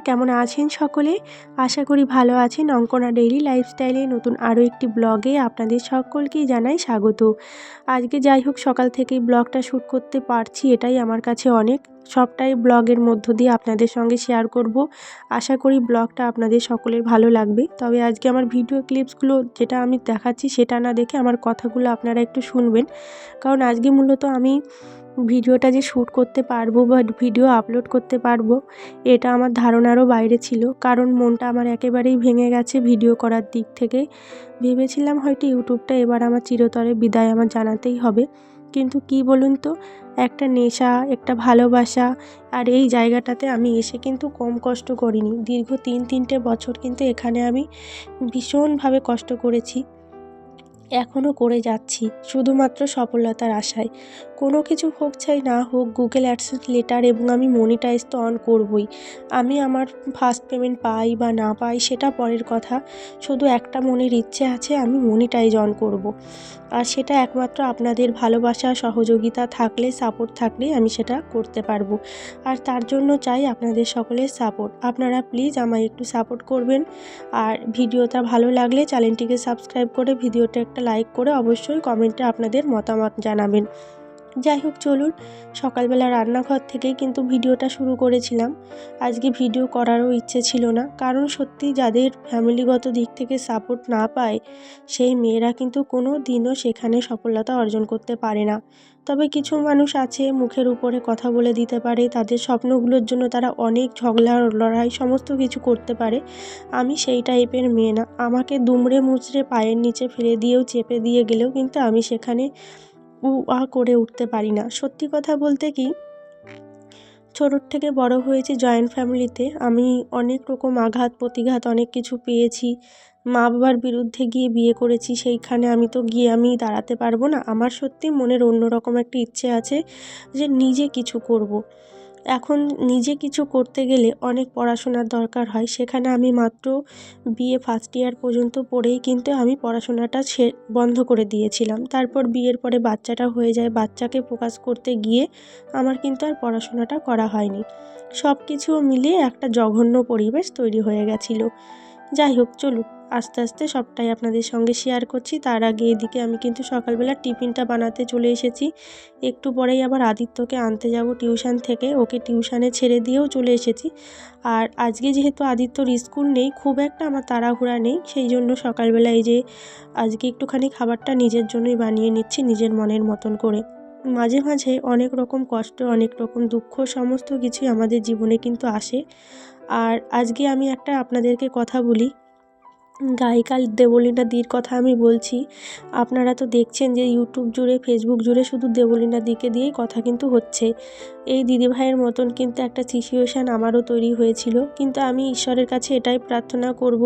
কেমন আছেন সকলে? আশা করি ভালো আছেন। অঙ্কনা ডেইলি লাইফস্টাইলে নতুন আরও একটি ব্লগে আপনাদের সকলকেই জানাই স্বাগত। আজকে যাই হোক, সকাল থেকেই ব্লগটা শ্যুট করতে পারছি, এটাই আমার কাছে অনেক। সবটাই ব্লগের মধ্য দিয়ে আপনাদের সঙ্গে শেয়ার করব। আশা করি ব্লগটা আপনাদের সকলের ভালো লাগবে। তবে আজকে আমার ভিডিও ক্লিপসগুলো যেটা আমি দেখাচ্ছি, সেটা না দেখে আমার কথাগুলো আপনারা একটু শুনবেন। কারণ আজকে মূলত আমি ভিডিওটা যে শ্যুট করতে পারব বা ভিডিও আপলোড করতে পারব, এটা আমার ধারণারও বাইরে ছিল। কারণ মনটা আমার একেবারেই ভেঙে গেছে ভিডিও করার দিক থেকে। ভেবেছিলাম হয়তো ইউটিউবটা এবার আমার চিরতরে বিদায় আমার জানাতেই হবে। কিন্তু কি বলুন তো, একটা নেশা, একটা ভালোবাসা আর এই জায়গাটাতে আমি এসে কিন্তু কম কষ্ট করিনি। দীর্ঘ তিন তিনটে বছর কিন্তু এখানে আমি ভীষণভাবে কষ্ট করেছি। এখনও করে যাচ্ছি, শুধুমাত্র সফলতার আশায়। কোনো কিছু হোক চাই না হোক গুগল অ্যাডসেন্স লেটার এবং আমি মনিটাইজ তো অন করবই। আমি আমার ফার্স্ট পেমেন্ট পাই বা না পাই সেটা পরের কথা। শুধু একটা মনের ইচ্ছে আছে, আমি মনিটাইজ অন করব। আর সেটা একমাত্র আপনাদের ভালোবাসা, সহযোগিতা থাকলে সাপোর্ট থাকলে আমি সেটা করতে পারব। আর তার জন্য চাই আপনাদের সকলের সাপোর্ট আপনারা প্লিজ আমায় একটু সাপোর্ট করবেন। আর ভিডিওটা ভালো লাগলে চ্যানেলটিকে সাবস্ক্রাইব করে ভিডিওটা লাইক করে অবশ্যই কমেন্টে আপনাদের মতামত জানাবেন। যাই হোক, চলুন। সকালবেলা রান্নাঘর থেকেই কিন্তু ভিডিওটা শুরু করেছিলাম। আজকে ভিডিও করারও ইচ্ছে ছিল না। কারণ সত্যি যাদের ফ্যামিলিগত দিক থেকে সাপোর্ট না পায়, সেই মেয়েরা কিন্তু কোনো দিনও সেখানে সফলতা অর্জন করতে পারে না। তবে কিছু মানুষ আছে, মুখের উপরে কথা বলে দিতে পারে, তাদের স্বপ্নগুলোর জন্য তারা অনেক ঝগড়া, লড়াই, সমস্ত কিছু করতে পারে। আমি সেই টাইপের মেয়ে না। আমাকে দুমড়ে মুচড়ে পায়ের নিচে ফেলে দিয়েও, চেপে দিয়ে গেলেও কিন্তু আমি সেখানে উ আ করে উঠতে পারি না। সত্যি কথা বলতে কি, ছোটোর থেকে বড় হয়েছি জয়েন্ট ফ্যামিলিতে আমি অনেক রকম আঘাত, প্রতিঘাত অনেক কিছু পেয়েছি। মা বাবার বিরুদ্ধে গিয়ে বিয়ে করেছি, সেইখানে আমি তো গিয়ে আমি দাঁড়াতে পারব না। আমার সত্যি মনের অন্যরকম একটা ইচ্ছে আছে যে নিজে কিছু করব। এখন নিজে কিছু করতে গেলে অনেক পড়াশোনার দরকার হয়। সেখানে আমি মাত্র বিএ ফার্স্ট ইয়ার পর্যন্ত পড়েই কিন্তু আমি পড়াশোনাটা সে বন্ধ করে দিয়েছিলাম। তারপর বিয়ের পরে বাচ্চাটা হয়ে যায়, বাচ্চাকে ফোকাস করতে গিয়ে আমার কিন্তু আর পড়াশোনাটা করা হয়নি। সব কিছু মিলিয়ে একটা জঘন্য পরিবেশ তৈরি হয়ে গেছিল। যাই হোক, চলুন। আস্তে আস্তে সবটাই আপনাদের সঙ্গে শেয়ার করছি। তার আগে এদিকে আমি কিন্তু সকালবেলা টিফিনটা বানাতে চলে এসেছি। একটু পরেই আবার আদিত্যকে আনতে যাব টিউশন থেকে। ওকে টিউশানে ছেড়ে দিয়েও চলে এসেছি। আর আজকে যেহেতু আদিত্যর স্কুল নেই, খুব একটা আমার তাড়াহুড়া নেই। সেই জন্য সকালবেলা এই যে আজকে একটুখানি খাবারটা নিজের জন্যই বানিয়ে নিচ্ছি, নিজের মনের মতন করে। মাঝে মাঝে অনেক রকম কষ্ট, অনেক রকম দুঃখ, সমস্ত কিছুই আমাদের জীবনে কিন্তু আসে। আর আজকে আমি একটা আপনাদেরকে কথা বলি। গায়িকা দেবলীনা দির কথা আমি বলছি। আপনারা তো দেখছেন যে ইউটিউব জুড়ে ফেসবুক জুড়ে শুধু দেবলীনা দিকে দিয়েই কথা কিন্তু হচ্ছে। এই দিদিভাইয়ের মতন কিন্তু একটা সিচুয়েশান আমারও তৈরি হয়েছিল। কিন্তু আমি ঈশ্বরের কাছে এটাই প্রার্থনা করব,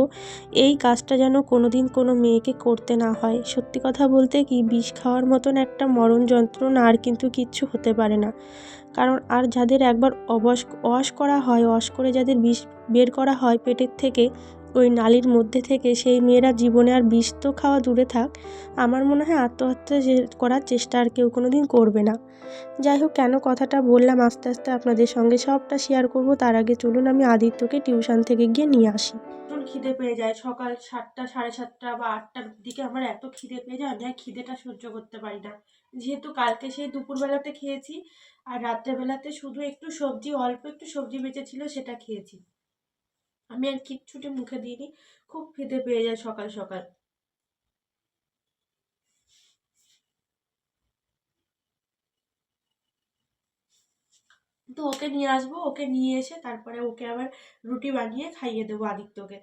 এই কাজটা যেন কোনো দিন কোনো মেয়েকে করতে না হয়। সত্যি কথা বলতে কি, বিষ খাওয়ার মতন একটা মরণ যন্ত্রণা আর কিন্তু কিচ্ছু হতে পারে না। কারণ আর যাদের একবার অবশ, অস করা হয়, অস করে যাদের বিষ বের করা হয় পেটের থেকে ওই নালির মধ্যে থেকে সেই মেয়েরা জীবনে আর বিষ তো খাওয়া দূরে থাক, আমার মনে হয় আত্মহত্যা করার চেষ্টা আর কেউ কোনো দিন করবে না। যাই হোক, কেন কথাটা বললাম আস্তে আস্তে আপনাদের সঙ্গে সবটা শেয়ার করব, তার আগে চলুন আমি আদিত্যকে টিউশন থেকে গিয়ে নিয়ে আসি। খিদে পেয়ে যায়, সকাল সাতটা, সাড়ে সাতটা বা আটটার দিকে আমার এত খিদে পেয়ে যায়, আমি আর খিদেটা সহ্য করতে পারি না। যেহেতু কালকে সেই দুপুরবেলাতে খেয়েছি, আর রাত্রেবেলাতে শুধু একটু সবজি, অল্প একটু সবজি বেঁচেছিল, সেটা খেয়েছি। আমি আর কিচ্ছুটি মুখে দিইনি। খুব খিদে পেয়ে যায় সকাল সকাল। তো ওকে নিয়ে আসব, ওকে নিয়ে এসে তারপরে ওকে আবার রুটি বানিয়ে খাইয়ে দেবো আদিত্যকে।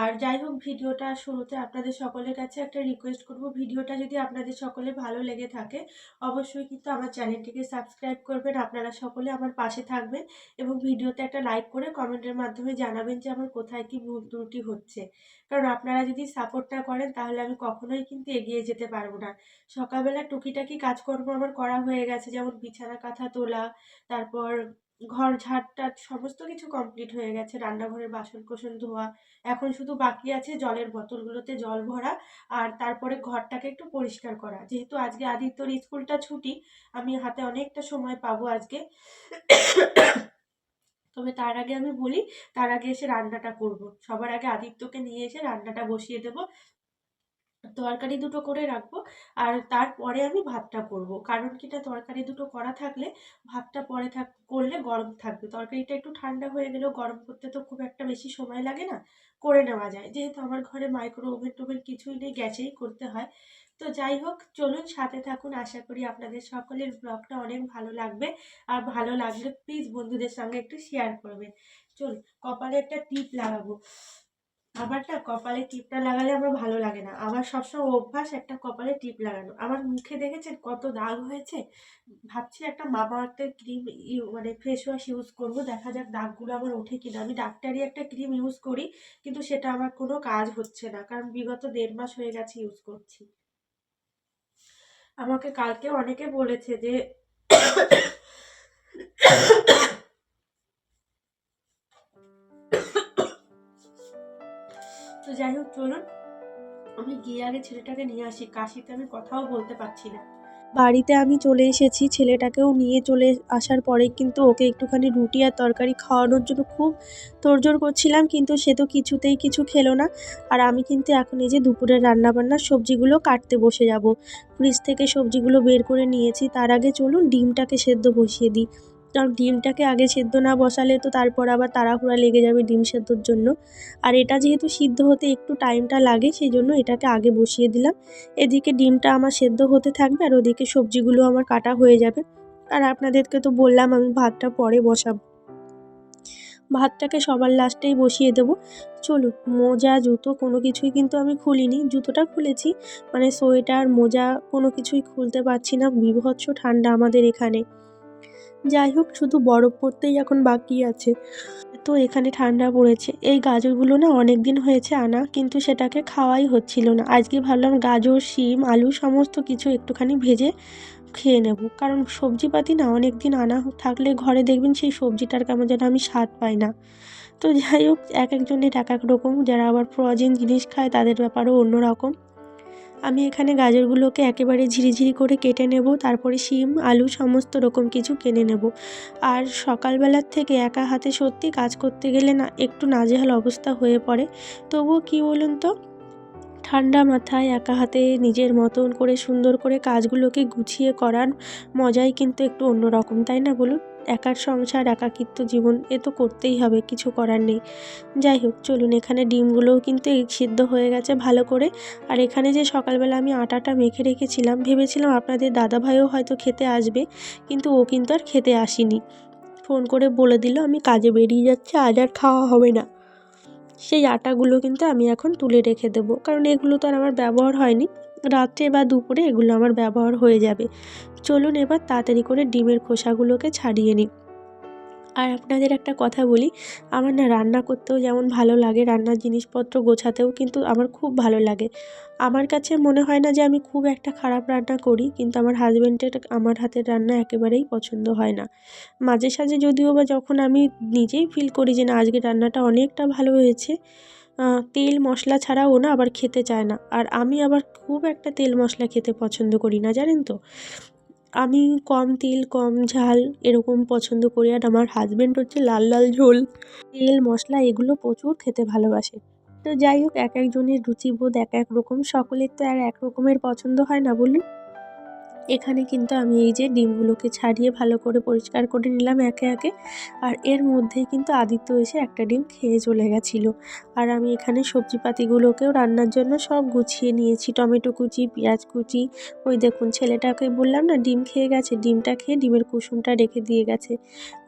আর যাই হোক, ভিডিওটা শুরুতে আপনাদের সকলের কাছে একটা রিকোয়েস্ট করব। ভিডিওটা যদি আপনাদের সকলে ভালো লেগে থাকে, অবশ্যই কিন্তু আমার চ্যানেলটিকে সাবস্ক্রাইব করবেন। আপনারা সকলে আমার পাশে থাকবেন এবং ভিডিওতে একটা লাইক করে কমেন্টের মাধ্যমে জানাবেন যে আমার কোথায় কি ভুল ত্রুটি হচ্ছে। কারণ আপনারা যদি সাপোর্ট না করেন, তাহলে আমি কখনোই কিন্তু এগিয়ে যেতে পারব না। সকালবেলা টুকিটাকি কাজকর্ম আমার করা হয়ে গেছে, যেমন বিছানা, কাঁথা তোলা, তারপর ঘর ঝাড়টাট সমস্ত কিছু কমপ্লিট হয়ে গেছে। রান্নাঘরের বাসন কোসন ধোয়া, এখন শুধু বাকি আছে জলের বোতলগুলোতে জল ভরা, আর তারপরে ঘরটাকে একটু পরিষ্কার করা। যেহেতু আজকে আদিত্যর স্কুলটা ছুটি, আমি হাতে অনেকটা সময় পাবো আজকে। তবে তার আগে আমি বলি, তার আগে এসে রান্নাটা করব। সবার আগে আদিত্যকে নিয়ে এসে রান্নাটা বসিয়ে দেবো। তরকারি দুটো করে রাখব আর তারপরে আমি ভাতটা করব। কারণ কিটা তরকারি দুটো করা থাকলে ভাতটা পরে থাক, করলে গরম থাকবে। তরকারিটা একটু ঠান্ডা হয়ে গেলেও গরম করতে তো খুব একটা বেশি সময় লাগে না, করে নেওয়া যায়। যেহেতু আমার ঘরে মাইক্রো ওভেন টোভেন কিছুই নেই, গ্যাসেই করতে হয়। তো যাই হোক, চলুন সাথে থাকুন। আশা করি আপনাদের সকলের ব্লগটা অনেক ভালো লাগবে। আর ভালো লাগলে প্লিজ বন্ধুদের সঙ্গে একটু শেয়ার করবেন। চল কপালে একটা টিপ লাগাবো। আমার না কপালে টিপটা লাগালে আমার ভালো লাগে না। আমার সবসময় অভ্যাস একটা কপালে টিপ লাগানো। আমার মুখে দেখেছেন কত দাগ হয়েছে? ভাবছি একটা মামা একটা ক্রিম মানে ফেস ওয়াশ ইউজ করব। দেখা যাক দাগগুলো আমার ওঠে কিনা। আমি ডাক্তারি একটা ক্রিম ইউজ করি, কিন্তু সেটা আমার কোনো কাজ হচ্ছে না। কারণ বিগত দেড় মাস হয়ে গেছে ইউজ করছি। আমাকে কালকে অনেকে বলেছে যে তো যাই হোক, চলুন। আমি গিয়ে আগে ছেলেটাকে নিয়ে আসি। কাশিতে আমি কথাও বলতে পারছি না। বাড়িতে আমি চলে এসেছি, ছেলেটাকেও নিয়ে চলে আসার পরে কিন্তু ওকে একটুখানি রুটি আর তরকারি খাওয়ানোর জন্য খুব তোড়জোড় করছিলাম, কিন্তু সে তো কিছুতেই কিছু খেলো না। আর আমি কিন্তু এখন এই যে দুপুরের রান্নাবান্নার সবজিগুলো কাটতে বসে যাব। ফ্রিজ থেকে সবজিগুলো বের করে নিয়েছি, তার আগে চলুন ডিমটাকে সেদ্ধ বসিয়ে দিই। কারণ ডিমটাকে আগে সেদ্ধ না বসালে তো তারপর আবার তাড়াহুড়া লেগে যাবে ডিম সেদ্ধর জন্য। আর এটা যেহেতু সিদ্ধ হতে একটু টাইমটা লাগে সেই জন্য এটাকে আগে বসিয়ে দিলাম। এদিকে ডিমটা আমার সেদ্ধ হতে থাকবে আর ওদিকে সবজিগুলো আমার কাটা হয়ে যাবে। আর আপনাদেরকে তো বললাম আমি ভাতটা পরে বসাবো। ভাতটাকে সবার লাস্টেই বসিয়ে দেবো। চলুন, মোজা, জুতো কোনো কিছুই কিন্তু আমি খুলিনি। জুতোটা খুলেছি মানে সোয়েটার, মোজা কোনো কিছুই খুলতে পারছি না। বিভৎস ঠান্ডা আমাদের এখানে। যাই হোক, শুধু বরফ পড়তেই এখন বাকি আছে। তো এখানে ঠান্ডা পড়েছে। এই গাজরগুলো না অনেক দিন হয়েছে আনা, কিন্তু সেটাকে খাওয়াই হচ্ছিল না। আজকে ভাবলাম গাজর, শিম, আলু সমস্ত কিছু একটুখানি ভেজে খেয়ে নেব। কারণ সবজিপাতি না অনেক দিন আনা থাকলে ঘরে দেখবেন সেই সবজিটার কেমন যেন আমি স্বাদ পাই না। তো যাই হোক, এক একজনের এক এক রকম। যারা আবার ফ্রোজেন জিনিস খায়, তাদের ব্যাপারও অন্য রকম আমি এখানে গাজরগুলোকে একেবারে ঝিরিঝিরি করে কেটে নেব, তারপরে শিম, আলু, সমস্ত রকম কিছু কিনে নেব। আর সকালবেলার থেকে একা হাতে সত্যি কাজ করতে গেলে না, একটু নাজেহাল অবস্থা হয়ে পড়ে। তবুও কী বলুন তো? ঠান্ডা মাথায় একা হাতে নিজের মতন করে সুন্দর করে কাজগুলোকে গুছিয়ে করার মজাই কিন্তু একটু অন্যরকম, তাই না বলুন? একার সংসার, একাকিত্ব জীবন, এ তো করতেই হবে, কিছু করার নেই। যাই হোক, চলুন, এখানে ডিমগুলোও কিন্তু সিদ্ধ হয়ে গেছে ভালো করে। আর এখানে যে সকালবেলা আমি আটাটা মেখে রেখেছিলাম, ভেবেছিলাম আপনাদের দাদাভাইও হয়তো খেতে আসবে, কিন্তু ও কিন্তু আর খেতে আসেনি। ফোন করে বলে দিল, আমি কাজে বেরিয়ে যাচ্ছি, আজ আর খাওয়া হবে না। সেই আটাগুলো কিন্তু আমি এখন তুলে রেখে দেবো, কারণ এগুলো তো আর আমার ব্যবহার হয়নি। রাত্রে বা দুপুরে এগুলো আমার ব্যবহার হয়ে যাবে। চলুন এবার তাড়াতাড়ি করে ডিমের খোসাগুলোকে ছাড়িয়ে নিই। আর আপনাদের একটা কথা বলি, আমার না রান্না করতেও যেমন ভালো লাগে, রান্নার জিনিসপত্র গোছাতেও কিন্তু আমার খুব ভালো লাগে। আমার কাছে মনে হয় না যে আমি খুব একটা খারাপ রান্না করি, কিন্তু আমার হাজব্যান্ডের আমার হাতের রান্না একেবারেই পছন্দ হয় না। মাঝে সাঝে যদিও বা যখন আমি নিজেই ফিল করি যে না আজকের রান্নাটা অনেকটা ভালো হয়েছে তেল মশলা ছাড়াও না আবার খেতে চায় না। আর আমি আবার খুব একটা তেল মশলা খেতে পছন্দ করি না, জানেন তো? আমি কম তেল, কম ঝাল এরকম পছন্দ করি। আর আমার হাজব্যান্ড হচ্ছে লাল লাল ঝোল। তেল, মশলা এগুলো প্রচুর খেতে ভালোবাসে। তো যাই হোক, এক একজনের রুচিবোধ এক এক রকম। সকলের তো আর এক রকমের পছন্দ হয় না, বলুন? এখানে কিন্তু আমি এই যে ডিমগুলোকে ছাড়িয়ে ভালো করে পরিষ্কার করে নিলাম একে একে। আর এর মধ্যেই কিন্তু আদিত্য এসে একটা ডিম খেয়ে চলে গেছিল। আর আমি এখানে সবজিপাতিগুলোকেও রান্নার জন্য সব গুছিয়ে নিয়েছি। টমেটো কুচি, পেঁয়াজ কুচি, ওই দেখুন ছেলেটাকে বললাম না, ডিম খেয়ে গেছে, ডিমটা খেয়ে ডিমের কুসুমটা রেখে দিয়ে গেছে।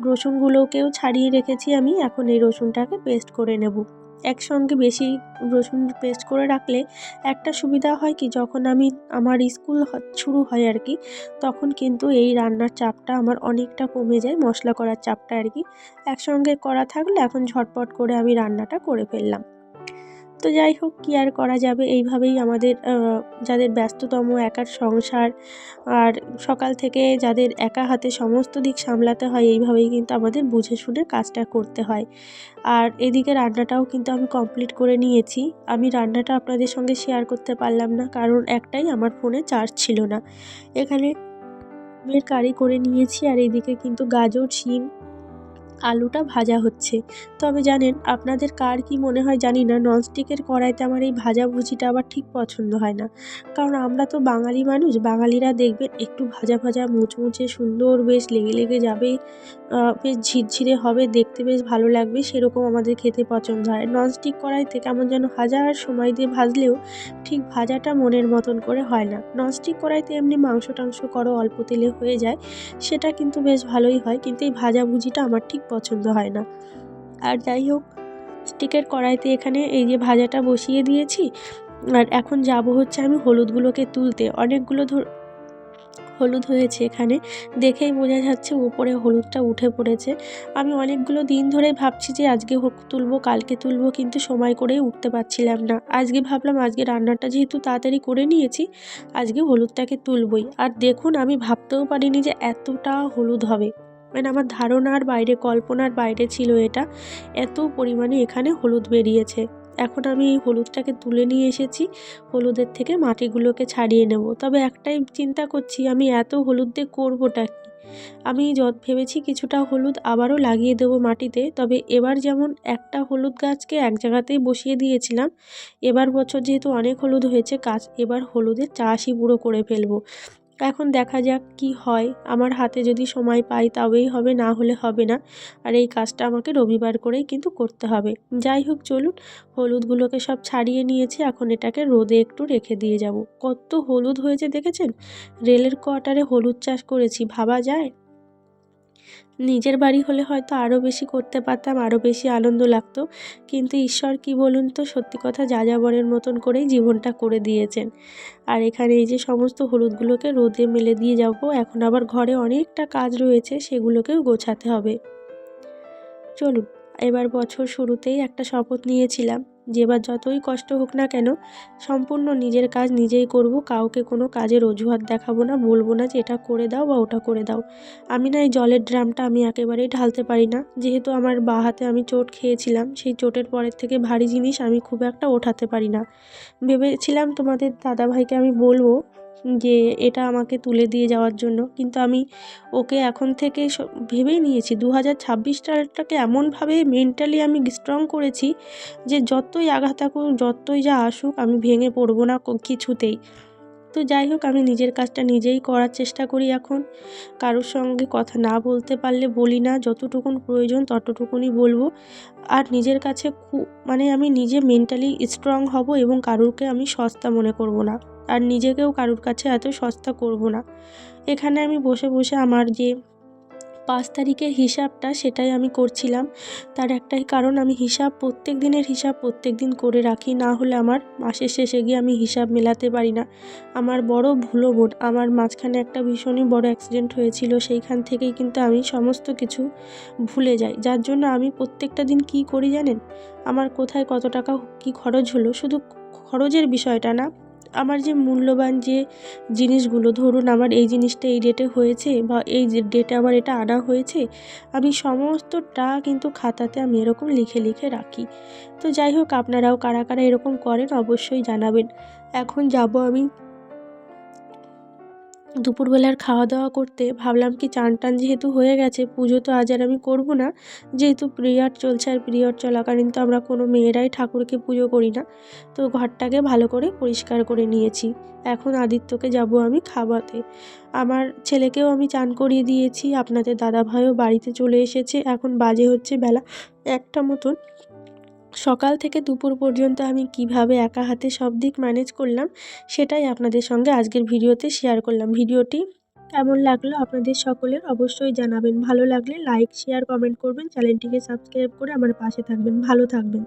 রসুনগুলোকেও ছাড়িয়ে রেখেছি আমি, এখন এই রসুনটাকে পেস্ট করে নেব। একসঙ্গে বেশি রসুন পেস্ট করে রাখলে একটা সুবিধা হয় কি, যখন আমি আমার স্কুল শুরু হয় আর কি, তখন কিন্তু এই রান্নার চাপটা আমার অনেকটা কমে যায়, মশলা করার চাপটা আর কি। একসঙ্গে করা থাকলে এখন ঝটপট করে আমি রান্নাটা করে ফেললাম। তো যাই হোক, কী আর করা যাবে? এইভাবেই আমাদের যাদের ব্যস্ততম একার সংসার আর সকাল থেকে যাদের একা হাতে সমস্ত দিক সামলাতে হয়, এইভাবেই কিন্তু আমাদের বুঝে শুনে কাজটা করতে হয়। আর এদিকে রান্নাটাও কিন্তু আমি কমপ্লিট করে নিয়েছি। আমি রান্নাটা আপনাদের সঙ্গে শেয়ার করতে পারলাম না, কারণ একটাই আমার ফোনে চার্জ ছিল না। এখানে মেয়ের কারি করে নিয়েছি, আর এদিকে কিন্তু গাজর, শিম আলুটা ভাজা হচ্ছে। তবে জানেন, আপনাদের কার কি মনে হয় জানি না, ননস্টিকের কড়াইতে আমার এই ভাজাভুজিটা আবার ঠিক পছন্দ হয় না। কারণ আমরা তো বাঙালি মানুষ, বাঙালিরা দেখবেন একটু ভাজা ভাজা, মুচমুচে, সুন্দর, বেশ লেগে লেগে যাবে বেশ ঝিরঝিরে হবে, দেখতে বেশ ভালো লাগবে, সেরকম আমাদের খেতে পছন্দ হয়। ননস্টিক কড়াইতে কেমন যেন হাজার সময় দিয়ে ভাজলেও ঠিক ভাজাটা মনের মতন করে হয় না। ননস্টিক কড়াইতে এমনি মাংস টাংস করো, অল্প তেলে হয়ে যায়, সেটা কিন্তু বেশ ভালোই হয়, কিন্তু এই ভাজাভুজিটা আমার ঠিক পছন্দ হয় না। আর যাই হোক স্টিকের কড়াইতে এখানে এই যে ভাজাটা বসিয়ে দিয়েছি। আর এখন যাব হচ্ছে আমি হলুদগুলোকে তুলতে। অনেকগুলো ধর, হলুদ হয়েছে এখানে। দেখেই বোঝা যাচ্ছে উপরে হলুদটা উঠে পড়েছে। আমি অনেকগুলো দিন ধরে ভাবছি যে আজকে হোক তুলবো, কালকে তুলবো, কিন্তু সময় করেই উঠতে পারছিলাম না। আজকে ভাবলাম আজকে রান্নাটা যেহেতু তাড়াতাড়ি করে নিয়েছি, আজকে হলুদটাকে তুলবই। আর দেখুন, আমি ভাবতেও পারিনি যে এতটা হলুদ হবে। মানে আমার ধারণার বাইরে, কল্পনার বাইরে ছিল এটা। এত পরিমাণে এখানে হলুদ বেরিয়েছে। এখন আমি এই হলুদটাকে তুলে নিয়ে এসেছি। হলুদের থেকে মাটিগুলোকে ছাড়িয়ে নেব। তবে একটাই চিন্তা করছি, আমি এত হলুদ দিয়ে করবোটা কী? আমি যত ভেবেছি কিছুটা হলুদ আবারও লাগিয়ে দেবো মাটিতে। তবে এবার যেমন একটা হলুদ গাছকে এক জায়গাতেই বসিয়ে দিয়েছিলাম, এবার বছর যেহেতু অনেক হলুদ হয়েছে গাছ এবার হলুদের চাষই পুরো করে ফেলব। এখন দেখা যাক কি হয়। আমার হাতে যদি সময় পাই তবেই হবে, না হলে হবে না। আর এই কাজটা আমাকে রবিবার করেই কিন্তু করতে হবে। যাই হোক, চলুন। হলুদগুলোকে সব ছাড়িয়ে নিয়েছি। এখন এটাকে রোদে একটু রেখে দিয়ে যাব। কত হলুদ হয়েছে দেখেছেন? রেলের কোয়ার্টারে হলুদ চাষ করেছি, ভাবা যায়? নিজের বাড়ি হলে হয়তো আরও বেশি করতে পারতাম আরও বেশি আনন্দ লাগতো। কিন্তু ঈশ্বর কি বলুন তো, সত্যি কথা যা যাযাবরের মতন করেই জীবনটা করে দিয়েছেন। আর এখানে এই যে সমস্ত হলুদগুলোকে রোদে মেলে দিয়ে যাব, এখন আবার ঘরে অনেকটা কাজ রয়েছে, সেগুলোকেও গোছাতে হবে। চলুন, এবার বছর শুরুতেই একটা শপথ নিয়েছিলাম। যে এবার যতই কষ্ট হোক না কেন, সম্পূর্ণ নিজের কাজ নিজেই করব, কাউকে কোনো কাজের অজুহাত দেখাবো না, বলব না যে এটা করে দাও বা ওটা করে দাও। আমি না এই জলের ড্রামটা আমি একেবারেই ঢালতে পারি না। যেহেতু আমার বা হাতে আমি চোট খেয়েছিলাম, সেই চোটের পরের থেকে ভারী জিনিস আমি খুব একটা ওঠাতে পারি না। ভেবেছিলাম তোমাদের দাদাভাইকে আমি বলব যে এটা আমাকে তুলে দিয়ে যাওয়ার জন্য। কিন্তু আমি ওকে এখন থেকে ভেবেই নিয়েছি। দু হাজার ছাব্বিশ সালটাকে এমনভাবে মেন্টালি আমি স্ট্রং করেছি যে যতই আঘাত থাকুক, যতই যা আসুক, আমি ভেঙে পড়ব না কিছুতেই। তো যাই হোক, আমি নিজের কাজটা নিজেই করার চেষ্টা করি এখন। কারোর সঙ্গে কথা না বলতে পারলে বলি না, যতটুকুন প্রয়োজন ততটুকুনই বলব। আর নিজের কাছে মানে আমি নিজে মেন্টালি স্ট্রং হব এবং কারোরকে আমি সস্তা মনে করব না। আর নিজেকেও কারুর কাছে এত সস্তা করব না। এখানে আমি বসে বসে আমার যে পাঁচ তারিখের হিসাবটা সেটাই আমি করছিলাম। তার একটাই কারণ, আমি হিসাব প্রত্যেক দিনের হিসাব প্রত্যেক দিন করে রাখি, না হলে আমার মাসের শেষে গিয়ে আমি হিসাব মেলাতে পারি না। আমার বড় ভুলো বোধ আমার মাঝখানে একটা ভীষণই বড় অ্যাক্সিডেন্ট হয়েছিল, সেইখান থেকেই কিন্তু আমি সমস্ত কিছু ভুলে যাই। যার জন্য আমি প্রত্যেকটা দিন কি করি জানেন? আমার কোথায় কত টাকা কি খরচ হলো, শুধু খরচের বিষয়টা না আমার যে মূল্যবান যে জিনিসগুলো, ধরুন আমার এই জিনিসটা এই ডেটে হয়েছে বা এই ডেটে আমার এটা আনা হয়েছে, আমি সমস্তটা কিন্তু খাতাতে আমি এরকম লিখে লিখে রাখি। তো যাই হোক, আপনারাও কারা কারা এরকম করেন অবশ্যই জানাবেন। এখন যাব আমি দুপুরবেলার খাওয়া দাওয়া করতে ভাবলাম কি চান টান যেহেতু হয়ে গেছে, পুজো তো আজ আর আমি করব না। যেহেতু পিরিয়ড চলছে আর পিরিয়ড চলাকালীন তো আমরা কোনো মেয়েরাই ঠাকুরকে পুজো করি না। তো ঘরটাকে ভালো করে পরিষ্কার করে নিয়েছি। এখন আদিত্যকে যাব আমি খাওয়াতে। আমার ছেলেকেও আমি চান করিয়ে দিয়েছি। আপনাদের দাদা ভাইও বাড়িতে চলে এসেছে। এখন বাজে হচ্ছে বেলা একটা মতন। সকাল থেকে দুপুর পর্যন্ত আমি কীভাবে একা হাতে সব দিক ম্যানেজ করলাম, সেটাই আপনাদের সঙ্গে আজকের ভিডিওতে শেয়ার করলাম। ভিডিওটি কেমন লাগল আপনাদের সকলের অবশ্যই জানাবেন। ভালো লাগলে লাইক শেয়ার কমেন্ট করবেন। চ্যানেলটিকে সাবস্ক্রাইব করে আমার পাশে থাকবেন। ভালো থাকবেন।